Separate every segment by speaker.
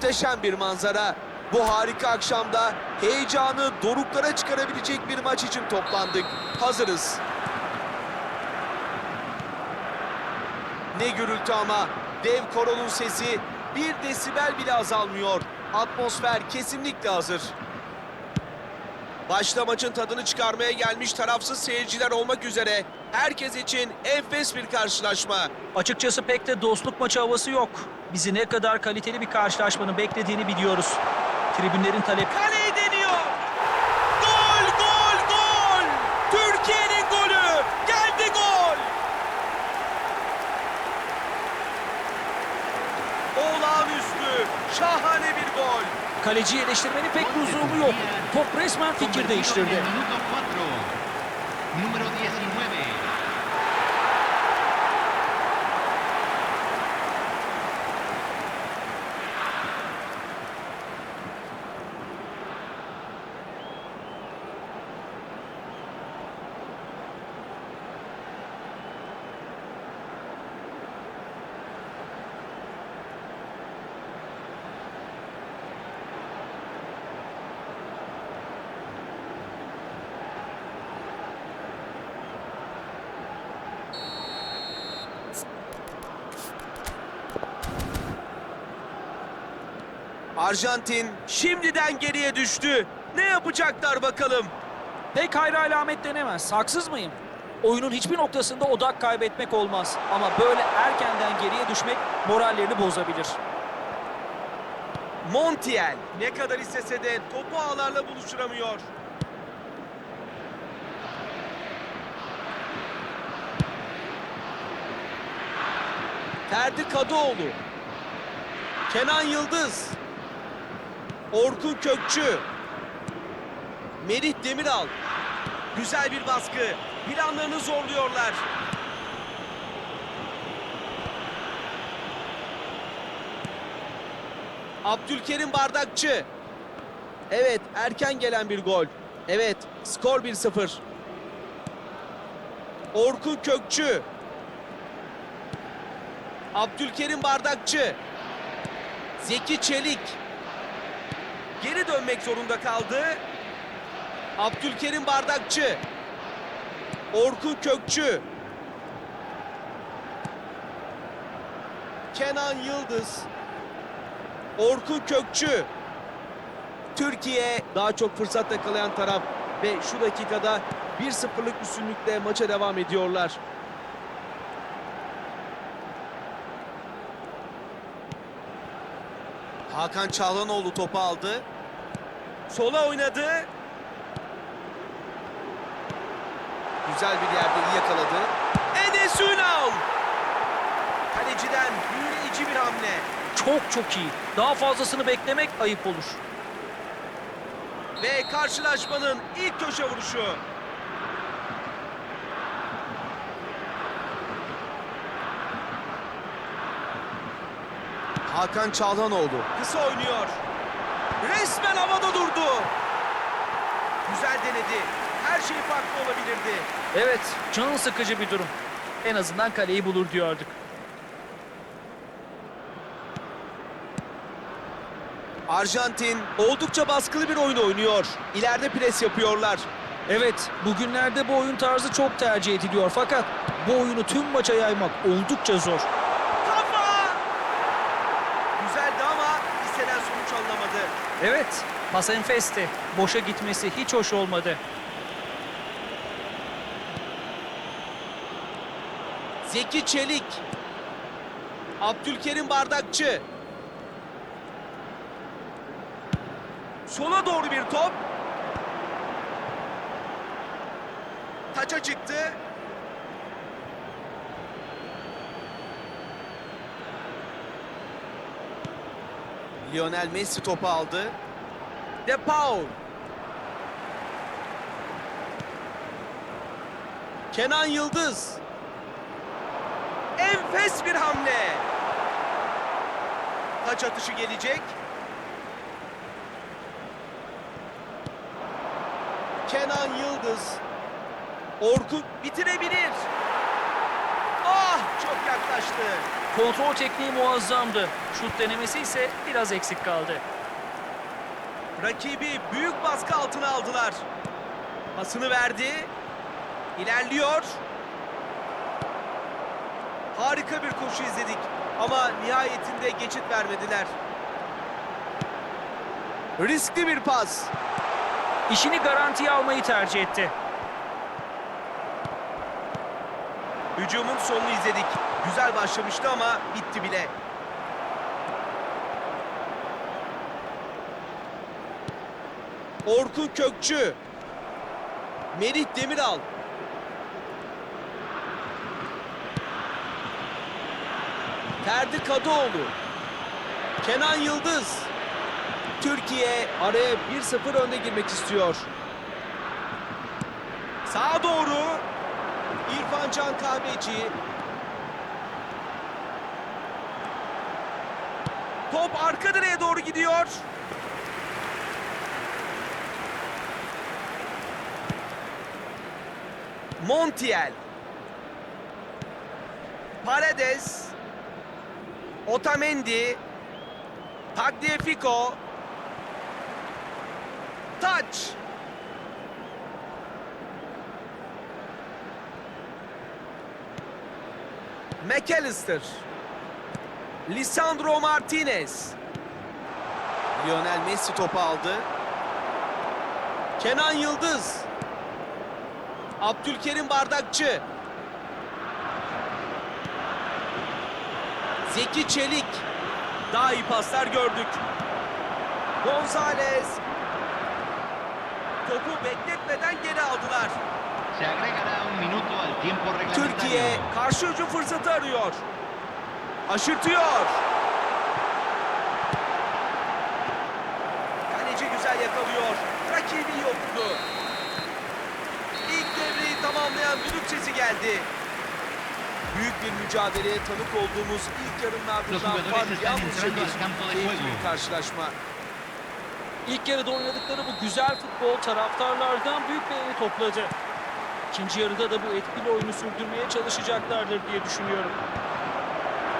Speaker 1: Muhteşem bir manzara. Bu harika akşamda heyecanı doruklara çıkarabilecek bir maç için toplandık. Hazırız. Ne gürültü ama dev koronun sesi bir desibel bile azalmıyor. Atmosfer kesinlikle hazır. Başta maçın tadını çıkarmaya gelmiş tarafsız seyirciler olmak üzere herkes için enfes bir karşılaşma.
Speaker 2: Açıkçası pek de dostluk maçı havası yok. Bizi ne kadar kaliteli bir karşılaşmanın beklediğini biliyoruz. Tribünlerin talep...
Speaker 1: Kaleyi deniyor. Gol, gol, gol. Türkiye'nin golü. Geldi gol. Olağanüstü, şahane bir gol.
Speaker 2: Kaleciyi eleştirmenin pek lüzumu yok. Top resmen fikir değiştirdi.
Speaker 3: Minuto 4. Número 19.
Speaker 1: Arjantin şimdiden geriye düştü. Ne yapacaklar bakalım?
Speaker 2: Pek hayra alamet denemez. Haksız mıyım? Oyunun hiçbir noktasında odak kaybetmek olmaz. Ama böyle erkenden geriye düşmek morallerini bozabilir.
Speaker 1: Montiel ne kadar istese de topu ağlarla buluşturamıyor. Ferdi Kadıoğlu. Kenan Yıldız. Orkun Kökçü. Merih Demiral. Güzel bir baskı. Planlarını zorluyorlar. Abdülkerim Bardakçı. Evet, erken gelen bir gol. Evet, skor 1-0. Orkun Kökçü. Abdülkerim Bardakçı. Zeki Çelik. Geri dönmek zorunda kaldı. Abdülkerim Bardakçı. Orkun Kökçü. Kenan Yıldız. Orkun Kökçü. Türkiye daha çok fırsat yakalayan taraf ve şu dakikada 1-0'lık üstünlükle maça devam ediyorlar. Hakan Çağlanoğlu topu aldı. Sola oynadı. Güzel bir yerde iyi yakaladı. Enes Ünal. Kaleciden büyüleyici bir hamle.
Speaker 2: Çok çok iyi. Daha fazlasını beklemek ayıp olur.
Speaker 1: Ve karşılaşmanın ilk köşe vuruşu. Hakan Çağlanoğlu kısa oynuyor. Resmen havada durdu. Güzel denedi. Her şey farklı olabilirdi.
Speaker 2: Evet, can sıkıcı bir durum. En azından kaleyi bulur diyorduk.
Speaker 1: Arjantin oldukça baskılı bir oyun oynuyor. İleride pres yapıyorlar.
Speaker 2: Evet, bugünlerde bu oyun tarzı çok tercih ediliyor fakat bu oyunu tüm maça yaymak oldukça zor.
Speaker 1: Kafa! Güzeldi ama istenen sonuç alınamadı.
Speaker 2: Evet, pas enfesti. Boşa gitmesi hiç hoş olmadı.
Speaker 1: Zeki Çelik. Abdülkerim Bardakçı. Sola doğru bir top. Taça çıktı. Lionel Messi topu aldı. De Paul. Kenan Yıldız. Enfes bir hamle. Taç atışı gelecek. Kenan Yıldız. Orkun bitirebilir. Ah çok yaklaştı.
Speaker 2: Kontrol tekniği muazzamdı. Şut denemesi ise biraz eksik kaldı.
Speaker 1: Rakibi büyük baskı altına aldılar. Pasını verdi. İlerliyor. Harika bir koşu izledik. Ama nihayetinde geçit vermediler. Riskli bir pas.
Speaker 2: İşini garantiye almayı tercih etti.
Speaker 1: Hücumun sonunu izledik. Güzel başlamıştı ama bitti bile. Orkun Kökçü. Merih Demiral. Ferdi Kadıoğlu. Kenan Yıldız. Türkiye araya 1-0 önde girmek istiyor. Sağa doğru. İrfan Can Kahveci. Top arka direğe doğru gidiyor. Montiel. Paredes. Otamendi. Tagliafico. Taç. McAllister. Lisandro Martinez. Lionel Messi topu aldı. Kenan Yıldız. Abdülkerim Bardakçı. Zeki Çelik. Daha iyi paslar gördük. Gonzalez. Topu bekletmeden geri aldılar. Türkiye karşı hücum fırsatı arıyor. Aşırtıyor. Kaleci güzel yakalıyor. Rakibi yoktu. İlk devreyi tamamlayan düdük sesi geldi. Büyük bir mücadeleye tanık olduğumuz ilk yarının ardından
Speaker 3: están
Speaker 1: yalnızca keyifli bir karşılaşma.
Speaker 2: İlk yarıda oynadıkları bu güzel futbol taraftarlardan büyük beğeni topladı. İkinci yarıda da bu etkili oyunu sürdürmeye çalışacaklardır diye düşünüyorum.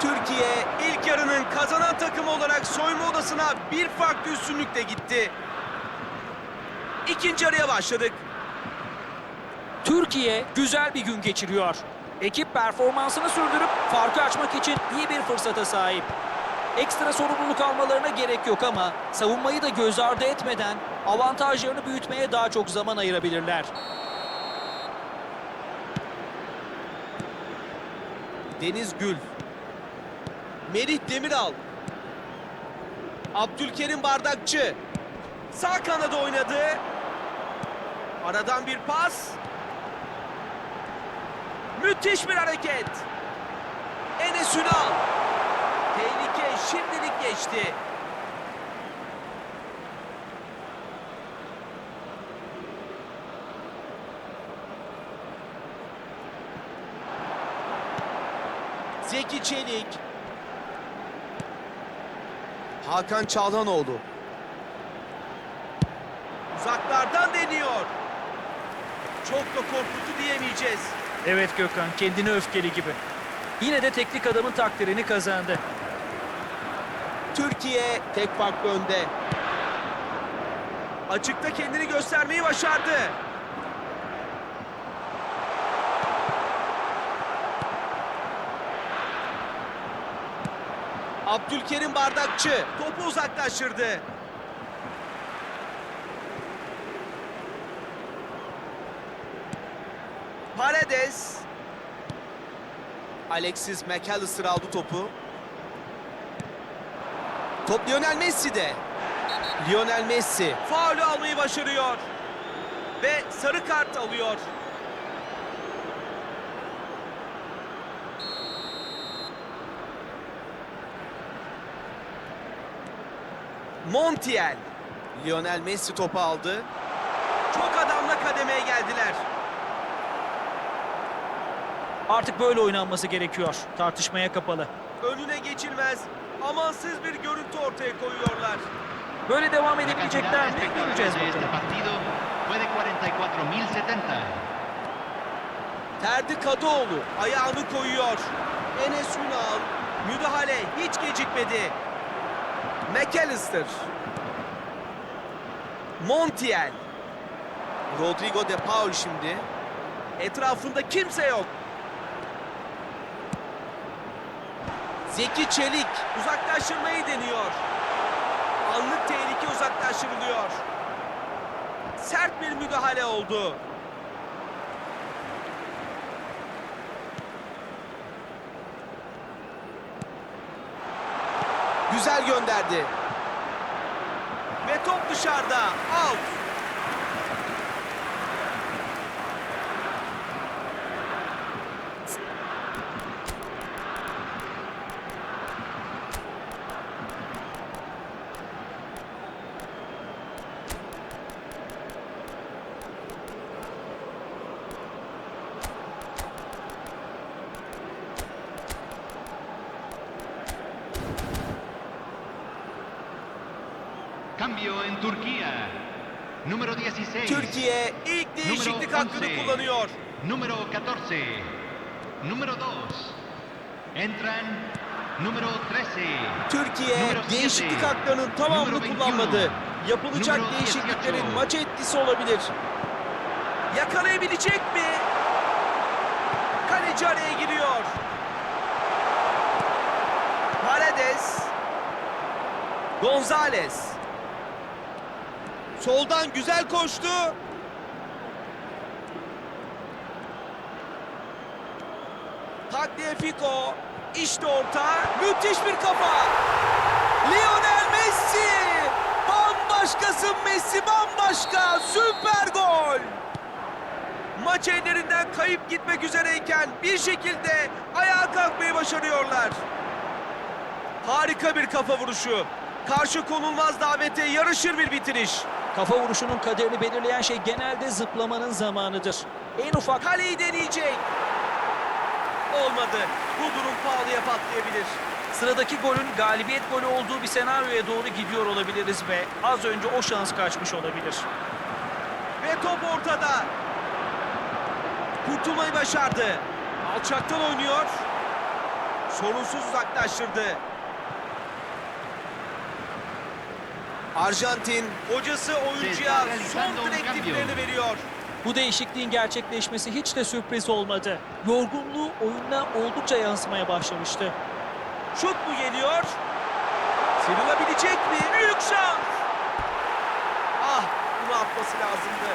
Speaker 1: Türkiye ilk yarının kazanan takımı olarak soyunma odasına bir farklı üstünlükle gitti. İkinci yarıya başladık.
Speaker 2: Türkiye güzel bir gün geçiriyor. Ekip performansını sürdürüp farkı açmak için iyi bir fırsata sahip. Ekstra sorumluluk almalarına gerek yok ama savunmayı da göz ardı etmeden avantajlarını büyütmeye daha çok zaman ayırabilirler.
Speaker 1: Deniz Gül. Merih Demiral. Abdülkerim Bardakçı. Sağ kanada oynadı. Aradan bir pas. Müthiş bir hareket. Enes Ünal. Tehlike şimdilik geçti. Zeki Çelik. Hakan Çalhanoğlu. Uzaklardan deniyor. Çok da korkutu diyemeyeceğiz.
Speaker 2: Evet Gökhan kendini öfkeli gibi. Yine de teknik adamın takdirini kazandı.
Speaker 1: Türkiye tek farklı önde. Açıkta kendini göstermeyi başardı. Abdülkerim Bardakçı topu uzaklaştırdı. Paredes. Alexis McAllister aldı topu. Top Lionel Messi'de. Lionel Messi faulü almayı başarıyor. Ve sarı kart alıyor. Montiel. Lionel Messi topu aldı. Çok adamla kademeye geldiler.
Speaker 2: Artık böyle oynanması gerekiyor. Tartışmaya kapalı.
Speaker 1: Önüne geçilmez, amansız bir görüntü ortaya koyuyorlar.
Speaker 2: Böyle devam edebilecekler mi? Göreceğiz bakalım.
Speaker 3: partido fue de 44.070.
Speaker 1: Ferdi Kadıoğlu ayağını koyuyor. Enes Ünal Müdahale hiç gecikmedi. McAllister. Montiel. Rodrigo de Paul şimdi. Etrafında kimse yok. Zeki Çelik uzaklaştırmayı deniyor. Anlık tehlike uzaklaştırılıyor. Sert bir müdahale oldu. Güzel gönderdi. Ve top dışarıda. Out.
Speaker 3: Cambio en Turquía. Número 16.
Speaker 1: Türkiye ilk değişiklik hakkını kullanıyor.
Speaker 3: Número 14. Número 2. Entran número 13.
Speaker 1: Türkiye
Speaker 3: Numero
Speaker 1: değişiklik haklarının tamamını
Speaker 3: Numero 21.
Speaker 1: kullanmadı. Yapılacak
Speaker 3: Numero
Speaker 1: değişikliklerin
Speaker 3: 18.
Speaker 1: maça etkisi olabilir. Yakalayabilecek mi? Kaleci araya giriyor. Paredes. Gonzalez. Soldan güzel koştu. Tagliafico. İşte orta. Müthiş bir kafa. Lionel Messi. Bambaşkasın Messi bambaşka. Süper gol. Maç ellerinden kayıp gitmek üzereyken bir şekilde ayağa kalkmayı başarıyorlar. Harika bir kafa vuruşu. Karşı konulmaz davete yarışır bir bitiriş.
Speaker 2: Kafa vuruşunun kaderini belirleyen şey genelde zıplamanın zamanıdır. En ufak
Speaker 1: Kaleyi deneyecek. Olmadı. Bu durum pahalıya patlayabilir.
Speaker 2: sıradaki golün galibiyet golü olduğu bir senaryoya doğru gidiyor olabiliriz ve az önce o şans kaçmış olabilir.
Speaker 1: Ve top ortada. Kurtulmayı başardı. Alçaktan oynuyor. Sorunsuz uzaklaştırdı. Arjantin hocası oyuncuya son direktiflerini veriyor.
Speaker 2: Bu değişikliğin gerçekleşmesi hiç de sürpriz olmadı. Yorgunluğu oyuna oldukça yansımaya başlamıştı.
Speaker 1: Şut mu geliyor? Sıyrılabilecek mi? Büyük şans. Ah bunu atması lazımdı.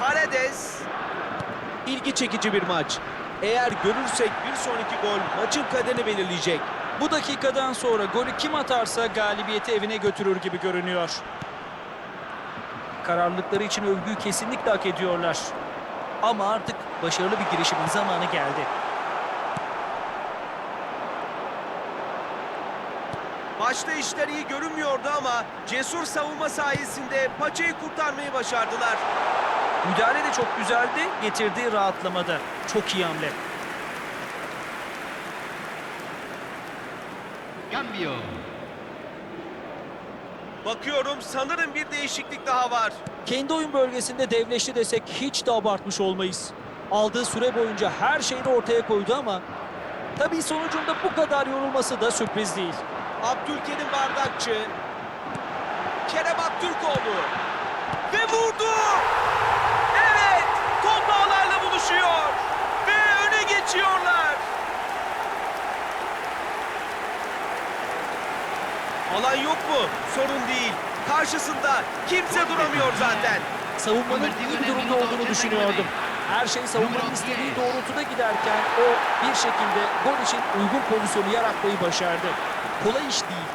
Speaker 1: Paredes. İlgi çekici bir maç. Eğer görürsek bir sonraki gol maçın kaderini belirleyecek.
Speaker 2: Bu dakikadan sonra golü kim atarsa galibiyeti evine götürür gibi görünüyor. Kararlılıkları için övgüyü kesinlikle hak ediyorlar. Ama artık başarılı bir girişimin zamanı geldi.
Speaker 1: Başta işler iyi görünmüyordu ama cesur savunma sayesinde paçayı kurtarmayı başardılar.
Speaker 2: Müdahale de çok güzeldi, getirdiği rahatlamada. Çok iyi hamle.
Speaker 3: Cambio.
Speaker 1: Bakıyorum sanırım bir değişiklik daha var.
Speaker 2: Kendi oyun bölgesinde devleşti desek hiç de abartmış olmayız. Aldığı süre boyunca her şeyini ortaya koydu ama tabii sonucunda bu kadar yorulması da sürpriz değil.
Speaker 1: Abdülkerim Bardakçı. Kerem Aktürkoğlu. Ve vurdu. Evet. Top ağlarla buluşuyor. Ve öne geçiyorlar. Alan yok mu? Sorun değil. Karşısında kimse duramıyor zaten.
Speaker 2: Savunmanın iyi bir durumda olduğunu düşünüyordum. Her şey savunmanın istediği doğrultuda giderken o bir şekilde gol için uygun pozisyonu yaratmayı başardı. Kolay iş değil.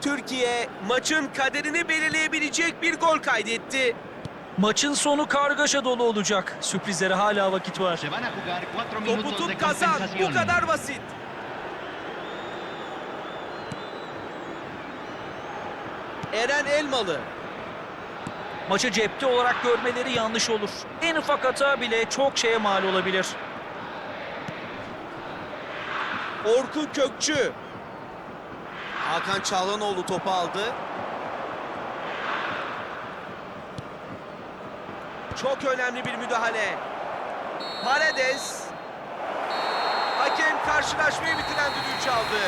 Speaker 1: Türkiye maçın kaderini belirleyebilecek bir gol kaydetti.
Speaker 2: Maçın sonu kargaşa dolu olacak. Sürprizlere hala vakit var.
Speaker 3: Se van a jugar 4
Speaker 1: Topu tut kazan. Bu kadar basit. Eren Elmalı.
Speaker 2: Maçı cepte olarak görmeleri yanlış olur. En ufak hata bile çok şeye mal olabilir.
Speaker 1: Orkun Kökçü. Hakan Çağlanoğlu topu aldı. Çok önemli bir müdahale. Paredes. Hakem karşılaşmayı bitiren düdüğü çaldı.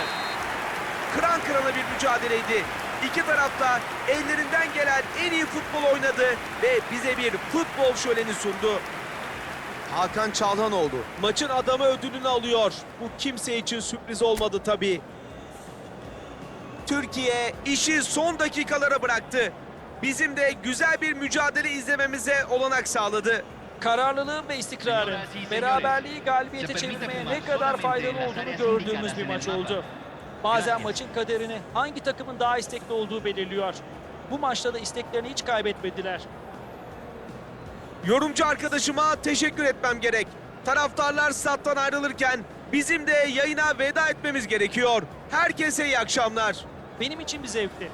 Speaker 1: Kıran kırana bir mücadeleydi. İki tarafta ellerinden gelen en iyi futbol oynadı ve bize bir futbol şöleni sundu. Hakan Çalhanoğlu maçın adamı ödülünü alıyor. Bu kimse için sürpriz olmadı tabii. Türkiye işi son dakikalara bıraktı. Bizim de güzel bir mücadele izlememize olanak sağladı.
Speaker 2: Kararlılığın ve istikrarın beraberliği galibiyete çevirmeye ne kadar faydalı olduğunu gördüğümüz bir maç oldu. Bazen maçın kaderini hangi takımın daha istekli olduğu belirliyor. Bu maçta da isteklerini hiç kaybetmediler.
Speaker 1: Yorumcu arkadaşıma teşekkür etmem gerek. Taraftarlar stat'tan ayrılırken bizim de yayına veda etmemiz gerekiyor. Herkese iyi akşamlar.
Speaker 2: Benim için bir zevkti.